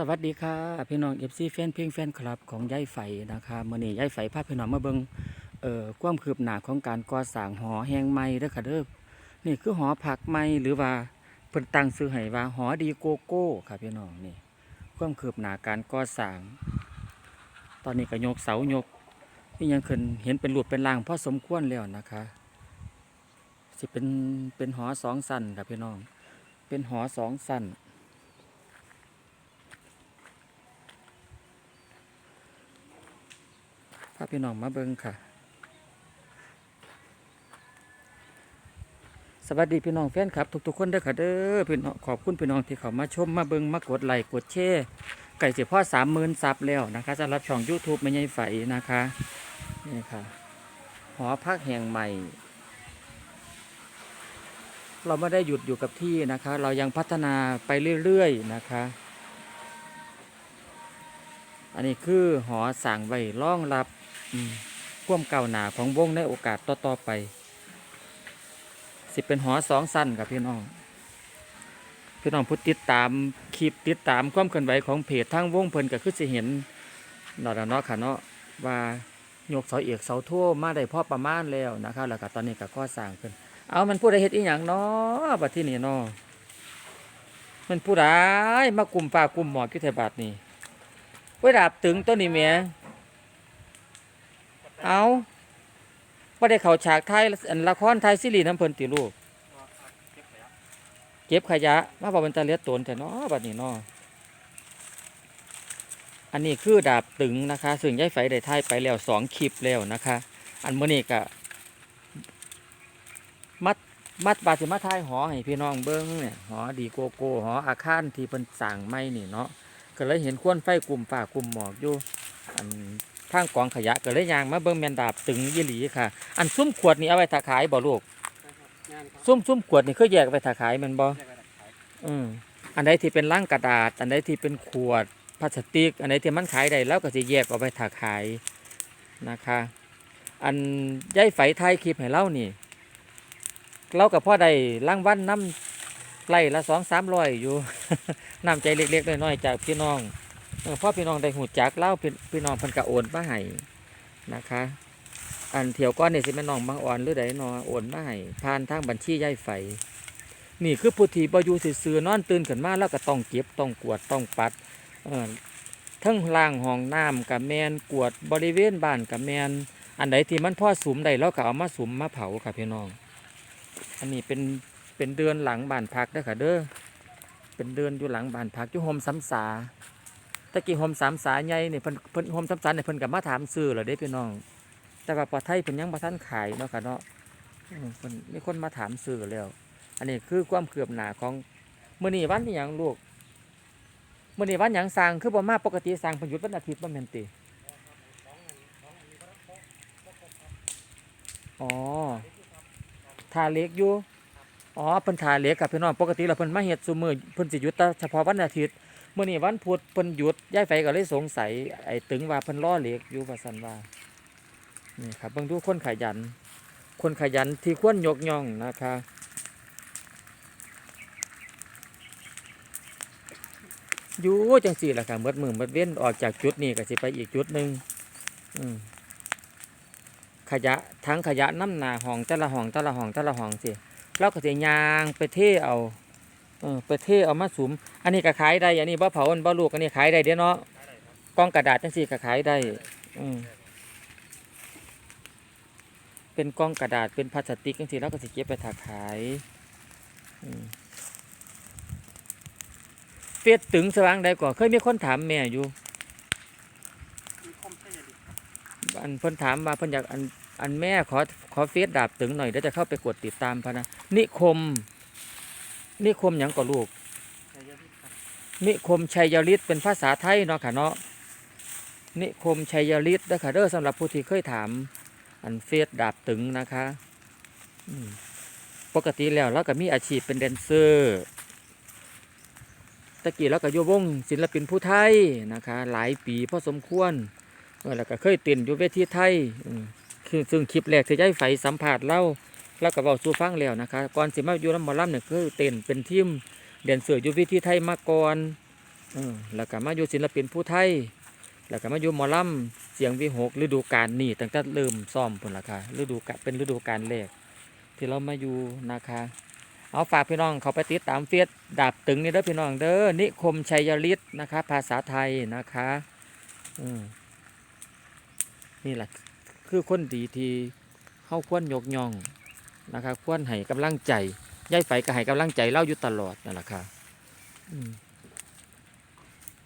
สวัสดีค่ะพี่น้องเอฟซีแฟนเพลงแฟนคลับของยายไฝนะคะมื่อนี้ยายไฝพาพี่น้องมาเบิงเอ่อความคืบหน้าของการก่อสร้างหอแหงไม้เด้อค่ะเด้อนี่คือหอผักไม้หรือว่าเพิ่นตั้งซื้อให้ว่าหอดีโกโก้ค่ะพี่น้องนี่ความคืบหน้าการก่อสร้าง ตอนนี้ก็ยกเสายกนี่ยังขึ้นเห็นเป็นรูปเป็นร่างพอสมควรแล้วนะคะสิเป็นเป็นหอสองสั้นค่ะพี่น้อง เป็นหอสองสั้น พี่น้องมาเบิ่งค่ะ สวัสดีพี่น้องแฟนครับ ทุกๆคนด้อค่ะเด้อพี่น้องขอบคุณพี่น้องที่เขามาชมมาเบิ่งมากดไลค์กดแชร์ไก่เสียพ่อสามหมื่นซับแล้วนะคะสำหรับช่อง YouTube ไม่ใช่ไฟนะคะนี่ค่ะหอพักแห่งใหม่ เราไม่ได้หยุดอยู่กับที่นะคะ เรายังพัฒนาไปเรื่อยๆนะคะ อันนี้คือหอสั่งไว้รองรับ ความเก่าหนาของวงในโอกาสต่อๆไป สิเป็นหอสองสั้นกับพี่น้องพี่น้องพุทติดตามคลิปติดตามความเคลื่อนไหวของเพจทางวงเพิ่นก็คือสิเห็นนาะเนาะค่ะเนาะว่าโยกเสาเอกเสาทั่วมาได้พอประมาณแล้วนะครับแล้วก็ตอนนี้ก็ข้อสร้างขึ้น เอามันผู้ใดเฮ็ดอีหยังเนาะบัดที่นี่เนาะมันผู้ใดมากลุ่มฟ้ากลุ่มหมอกอยู่แถวบาดนี่ไว้ดาบตึงต้นนี้แหม่ เอาบ่ได้เข้าฉากไทยอันละครไทยซีรีส์น้ำเพิ่นติลูกเก็บขยะ มาบอกเป็นตาเลียดตนแต่เนาะบัดนี้เนาะอันนี้คือดาบตึงนะคะซึ่งย้ายไฟได้ถ่ายไปแล้วสองคลิปแล้วนะคะ อันเมื่อนี้ก็มัดมัดบาสิมาถ่ายหอให้พี่น้องเบิ้งเนี่ยหอดีโกโก้หออาคารที่เพิ่นสร้างใหม่นี่เนาะก็เลยเห็นควนไฟกลุ่มฝ่ากลุ่มหมอกอยู่อัน ทางกองขยะก็เลยยางมาเบิ่งแมนดาบตึงยี่หลีค่ะ อันซุ้มขวดนี่เอาไว้ถ้าขายบ่ลูกงานครับซุ้มซุ้มขวดนี่คือแยกไว้ถ้าขายแมันบ่เรียกว่าขายอืมอันใดที่เป็นลังกระดาษ อันใดที่เป็นขวดพลาสติก อันใดที่มันขายได้แล้วก็สิแยกเอาไว้ถ้าขายนะคะ อันย้ายไฟไทยคลิปให้เล่านี่เรากับพ่อได้ล่างวันน้ำไล่ละสองสามร้อยอยู่ น้ำใจเล็กๆน้อยๆจากพี่น้อง เออพ่อพี่น้องได้หูจักเล่าพี่พี่น้องเพิ่นก็โอนมาให้นะคะ อันเที่ยวก้อนนี่สิแม่น้องบางอ่อนหรือใดนอโอนมาให้ผ่านทางบัญชีย่ายไฟนี่คือผู้ที่บ่อยู่ซื่อๆนอนตื่นขึ้นมาแล้วก็ต้องเก็บต้องกวดต้องปัดเออทั้งล่างห้องน้ำกับแมนกวดบริเวณบ้านกับแมนอันใดที่มันพ่อสุมได้เราก็เอามาสุมมาเผาค่ะพี่น้อง อันนี้เป็นเป็นเดือนหลังบ้านพักเด้อค่ะเด้อเป็นเดือนอยู่หลังบ้านพักอยู่โฮมซ้ำสา ตะกี้โฮมสามสายใหญ่เนี่ยเพิ่นเพิ่นโฮมสามสายเนี่ยเพิ่นก็มาถามซื้อแล้วเด้พี่น้อง แต่ว่าปลอไทยเพิ่นยังบ่ทันขายเนาะค่ะเนาะเพิ่นมีคนมาถามซื้อแล้ว อันนี้คือความคืบหนาของมื้อนี้วันอีหยังลูกมื้อนี้วันหยังสร้างคือบ่มาปกติสร้างเพิ่นหยุดวันอาทิตย์บ่แม่นติอ๋อทาเล็กอยู่อ๋อเพิ่นทาเล็กกับพี่น้องปกติแล้วเพิ่นมาเฮ็ดซุมื้อเพิ่นสิหยุดแต่เฉพาะวันอาทิตย์ มื่อนี้วันพุธเพิ่นหยุดย้ายไฟก็เลยสงสัย ไอ้ตึงว่าเพิ่นล่อเหล็กอยู่ว่าซั่นว่านี่ครับเบิ่งดูคนขยัน คนขยันที่ควรยกย่องนะคะอยู่จังสี่ละค่ะเมื่อมือเมื่อเว้นออกจากจุดนี้ก็สิไปอีกจุดหนึ่งขยะทั้งขยะน้ำหนาห้องแต่ละห้องแต่ละห้องแต่ละห้องสิเราก็สิยางไปเทเอา เออไปเทเอามาสุม อันนี้ก็ขายได้ อันนี้บ่เผาอันบ่ลูกอันนี้ขายได้เด้เนาะกล้องกระดาษจังซี่ก็ขายได้ อืมเป็นกล้องกระดาษเป็นพลาสติกจังซี่แล้วก็สิเก็บไปถักขายเฟียดตึงสว่างได้ก่อเคยมีคนถามแม่อยู่อันเพิ่นถามว่าเพิ่นอยากอันอันแม่ขอขอเฟซดาบตึงหน่อยเดี๋ยวจะเข้าไปกดติดตามพะนะนิคม นิคมหยังก็ลูกนิคมชัยฤทธิ์เป็นภาษาไทยเนาะค่ะเนาะนิคมชัยฤทธิ์เด้อค่ะเด้อสำหรับผู้ที่เคยถาม อันเฟซดาบตึงนะคะปกติแล้วเราก็มีอาชีพเป็นแดนเซอร์ตะกี้เราก็อยู่วงศิลปินผู้ไทยนะคะ หลายปีพอสมควรเออแล้วก็เคยเต้นอยู่เวทีไทยคือซึ่งคลิปแรกที่ย้ายไฟสัมผัสเล่า เราก็บอกสู่ฟังแล้วนะคะก่อนสิมาอยู่ลำมอลำเนี่ยคือเต้นเป็นทีมเดนเสืออยู่วิธีไทยมาก่อนเออแล้วก็มาอยู่ศิลปินผู้ไทย แล้วก็มาอยู่มอลำเสียงวิหกฤดูกาลนี่ตั้งแต่เริ่มซ่อมพุ่นละค่ะฤดูกาลเป็นฤดูกาลแรกที่เรามาอยู่นะคะเอาฝากพี่น้องเขาไปติดตามเฟซดาบตึงนี่เด้อพี่น้องเด้อนิคมชัยฤทธิ์นะคะ ภาษาไทยนะคะอืมนี่แหละคือคนดีที่เข้าควรยกย่อง นะครับควรให้กำลังใจย่ายไฟก็ให้กำลังใจเล่าอยู่ตลอดนั่นแหละค่ะ